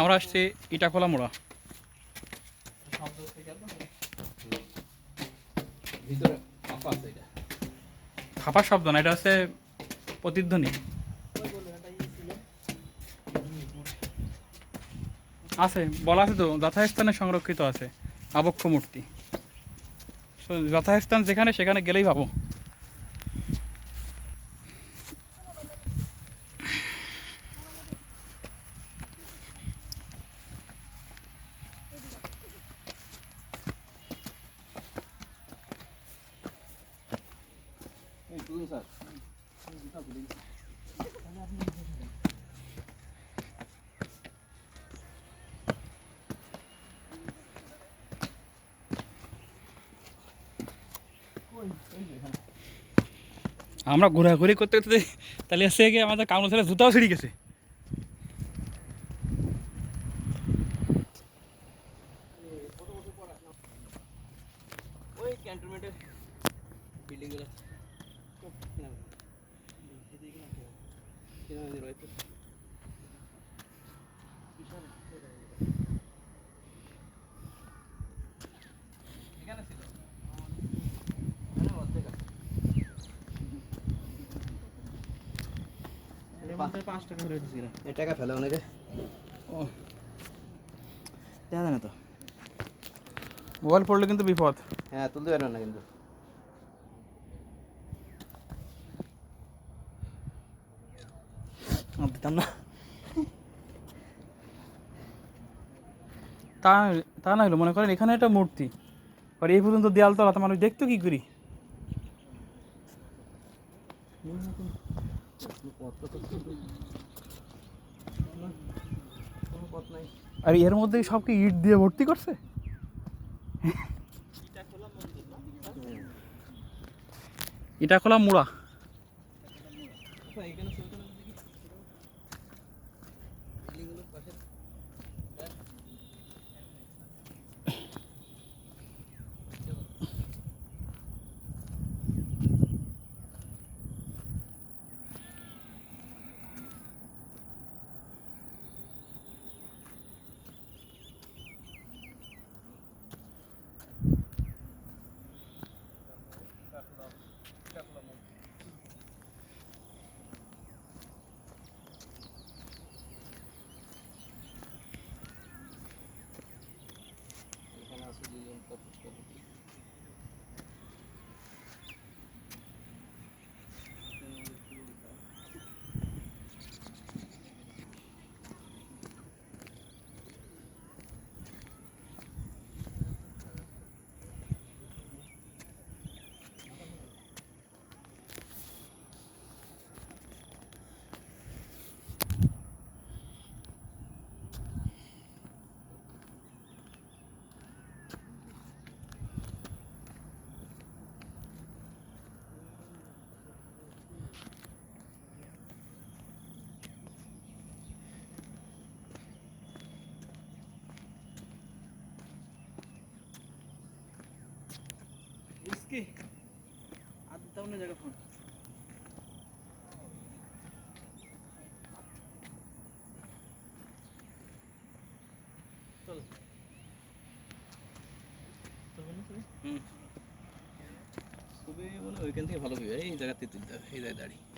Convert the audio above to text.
আমরা আসছি ইটা ইটাখোলা মোড়া। ফাঁপা ফাঁপা শব্দ না এটা হচ্ছে প্রতিধ্বনি। আছে বলা আছে তো যথাস্থানে সংরক্ষিত আছে আবক্ষ মূর্তি। যথাস্থান যেখানে সেখানে গেলেই পাবো স্যার আমরা ঘোরাঘুরি করতে করতে তাহলে এসে গিয়ে আমাদের কাউন্ট ছেলে জুতাও ছিঁড়ে গেছে। ওই ক্যান্টনমেন্টের বিল্ডিং টাকা করে উঠেছিল এই টাকা ফেলে অনেকে ও দেখা যায় না তো মোবাইল পড়লে কিন্তু বিপদ হ্যাঁ তুলতে পারবেন না কিন্তু আর দিতাম না তা তা না হলো মনে করেন এখানে একটা মূর্তি। আর এই পর্যন্ত দেয়াল তলা তো মানুষ দেখতো কি করি? কোনো পথ নাই আর এর মধ্যে সব কি ইট দিয়ে ভর্তি করছে? এটা খোলা মুড়া। വീടുകളും പക്ഷേ দুজন কি? আর না জায়গা ফোন চল। খুবই মনে ওইখান থেকে ভালো ভিউ এই জায়গাতে তুলতে এই জায়গায় দাঁড়িয়ে।